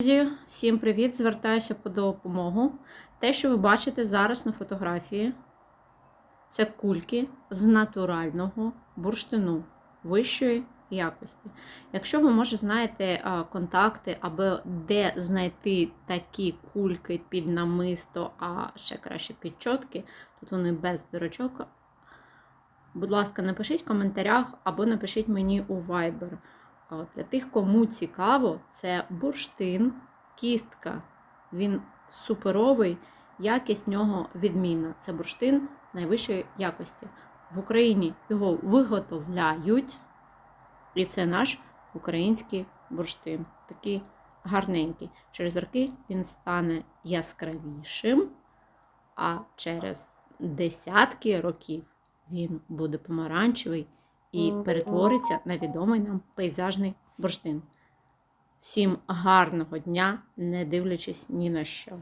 Друзі, всім привіт! Звертаюся по допомогу. Те, що ви бачите зараз на фотографії, це кульки з натурального бурштину вищої якості. Якщо ви, може, знаєте контакти або де знайти такі кульки під намисто, а ще краще під чотки, тут вони без дирочок. Будь ласка, напишіть в коментарях або напишіть мені у Viber. А от Для тих, кому цікаво, це бурштин, кістка. Він суперовий, якість нього відмінна. Це бурштин найвищої якості. В Україні його виготовляють, і це наш український бурштин. Такий гарненький. Через роки він стане яскравішим, а через десятки років він буде помаранчевий і перетвориться на відомий нам пейзажний бурштин. Всім гарного дня, не дивлячись ні на що.